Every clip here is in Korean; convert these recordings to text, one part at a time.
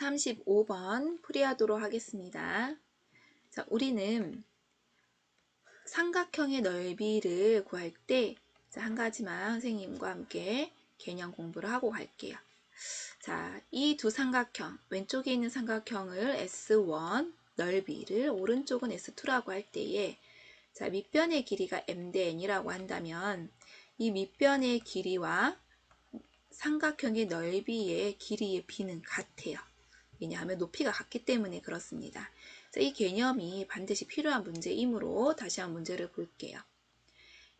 35번 풀이하도록 하겠습니다. 자, 우리는 삼각형의 넓이를 구할 때, 자, 한 가지만 선생님과 함께 개념 공부를 하고 갈게요. 자, 이 두 삼각형, 왼쪽에 있는 삼각형을 S1 넓이를, 오른쪽은 S2라고 할 때에, 자, 밑변의 길이가 m 대 n이라고 한다면, 이 밑변의 길이와 삼각형의 넓이의 길이의 비는 같아요. 왜냐하면 높이가 같기 때문에 그렇습니다. 자, 이 개념이 반드시 필요한 문제이므로 다시 한 문제를 볼게요.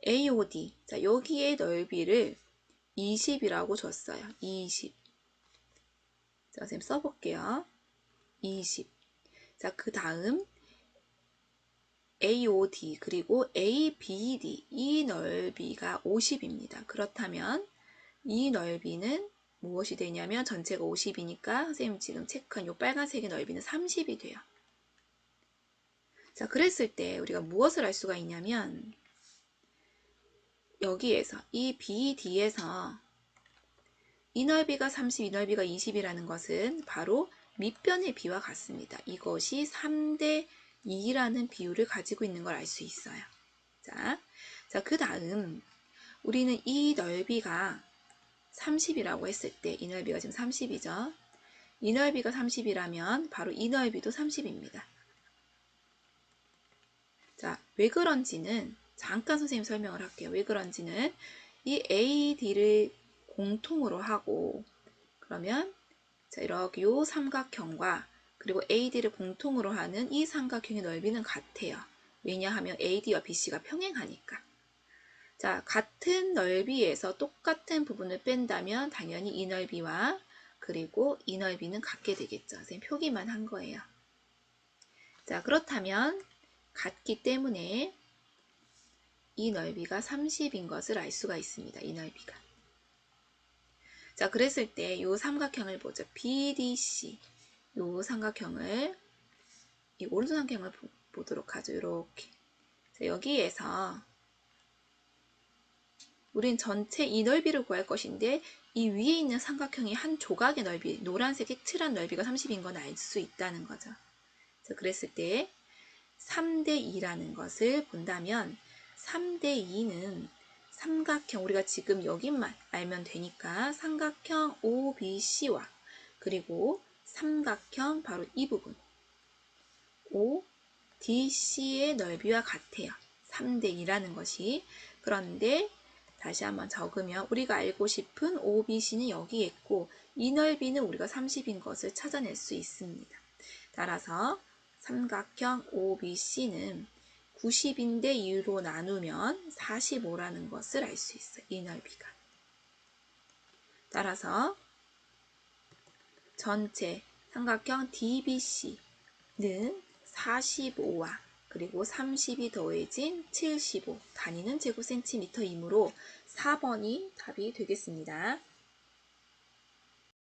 AOD. 자, 여기의 넓이를 20이라고 줬어요. 20. 자, 선생님 써볼게요. 20. 자, 그 다음 AOD 그리고 ABD 이 넓이가 50입니다. 그렇다면 이 넓이는 무엇이 되냐면 전체가 50이니까 선생님 지금 체크한 이 빨간색의 넓이는 30이 돼요. 자, 그랬을 때 우리가 무엇을 알 수가 있냐면 여기에서 이 BD에서 이 넓이가 30, 이 넓이가 20이라는 것은 바로 밑변의 비와 같습니다. 이것이 3대 2라는 비율을 가지고 있는 걸 알 수 있어요. 자, 자, 그 다음 우리는 이 넓이가 30이라고 했을 때 이 넓이가 지금 30이죠. 이 넓이가 30이라면 바로 이 넓이도 30입니다. 자, 왜 그런지는 잠깐 선생님 설명을 할게요. 왜 그런지는 이 AD를 공통으로 하고 그러면 자, 이렇게 요 삼각형과 그리고 AD를 공통으로 하는 이 삼각형의 넓이는 같아요. 왜냐하면 AD와 BC가 평행하니까. 자, 같은 넓이에서 똑같은 부분을 뺀다면 당연히 이 넓이와 그리고 이 넓이는 같게 되겠죠. 선생님 표기만 한 거예요. 자, 그렇다면 같기 때문에 이 넓이가 30인 것을 알 수가 있습니다. 이 넓이가. 자, 그랬을 때 이 삼각형을 보죠. BDC. 이 삼각형을 이 오른쪽 삼각형을 보 도록 하죠. 이렇게. 자, 여기에서 우린 전체 이 넓이를 구할 것인데 이 위에 있는 삼각형이 한 조각의 넓이, 노란색 색칠한 넓이가 30인 건 알 수 있다는 거죠. 그랬을 때 3대 2라는 것을 본다면 3대 2는 삼각형, 우리가 지금 여기만 알면 되니까 삼각형 OBC와 그리고 삼각형 바로 이 부분 ODC의 넓이와 같아요. 3대 2라는 것이. 그런데 다시 한번 적으면 우리가 알고 싶은 OBC는 여기에 있고 이 넓이는 우리가 30인 것을 찾아낼 수 있습니다. 따라서 삼각형 OBC는 90인데 2로 나누면 45라는 것을 알 수 있어요. 이 넓이가. 따라서 전체 삼각형 DBC는 45와 그리고 30이 더해진 75 단위는 제곱센티미터이므로 4번이 답이 되겠습니다.